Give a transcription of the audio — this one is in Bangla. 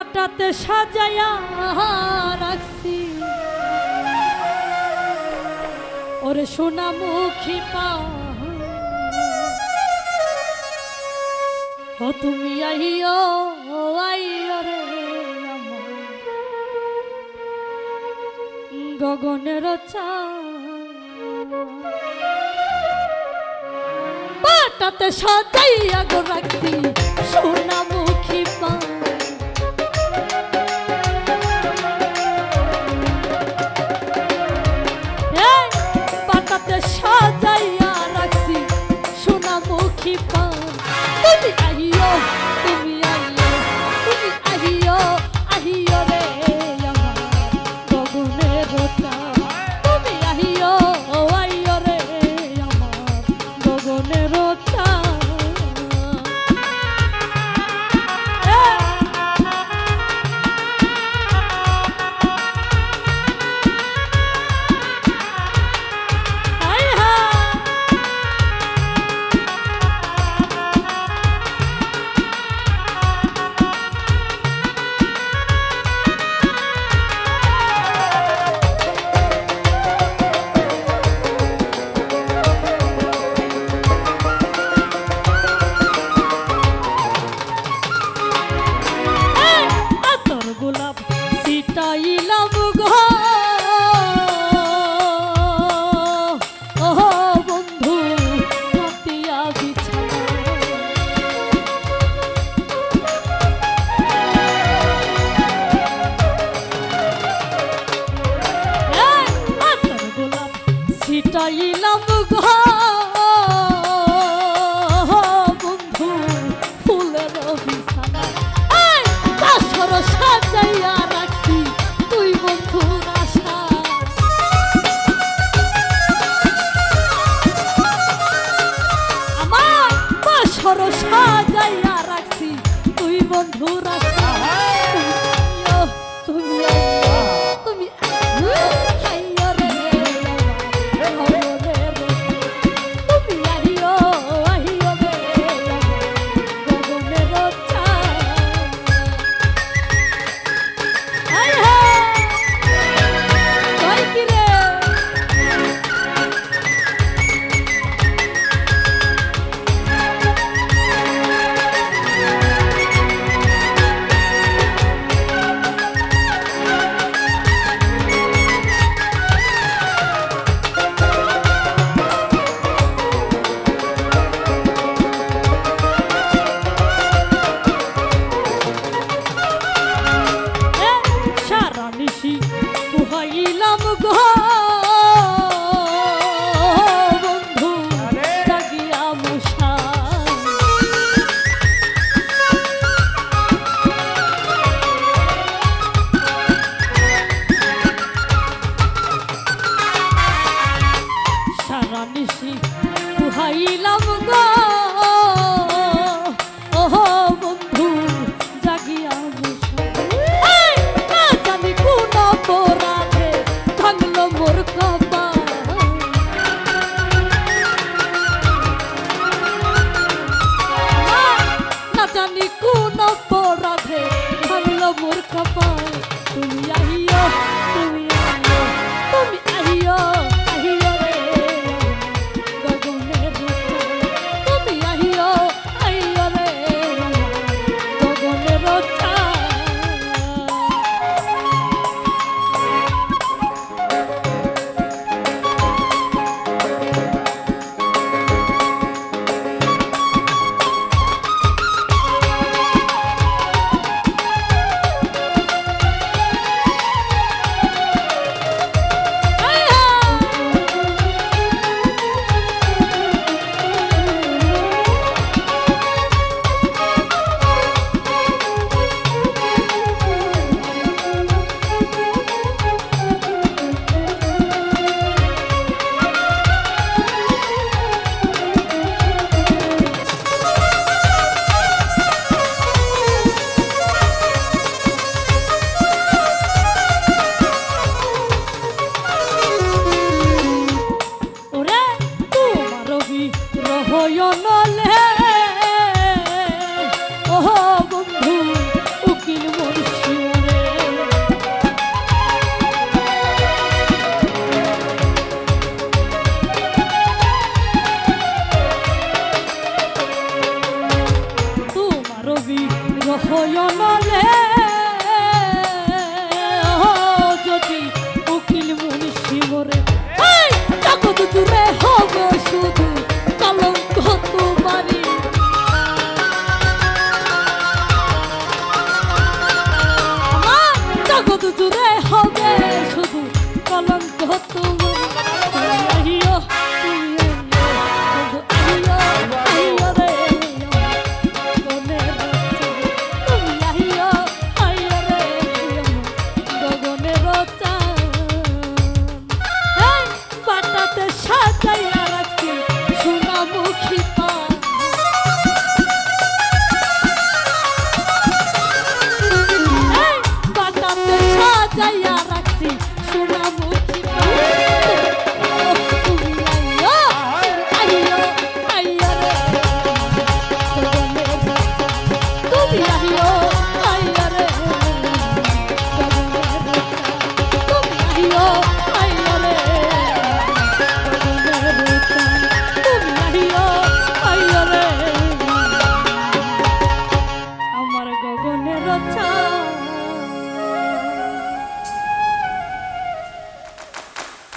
কাটাতে সাজায়া রাখছি। ওরে সোনা মুখি পা তুমি আহিও আইরে গগনের চা সাজাইয়া গো রাখছি সোনা ছিটাইলাম ঘর you're not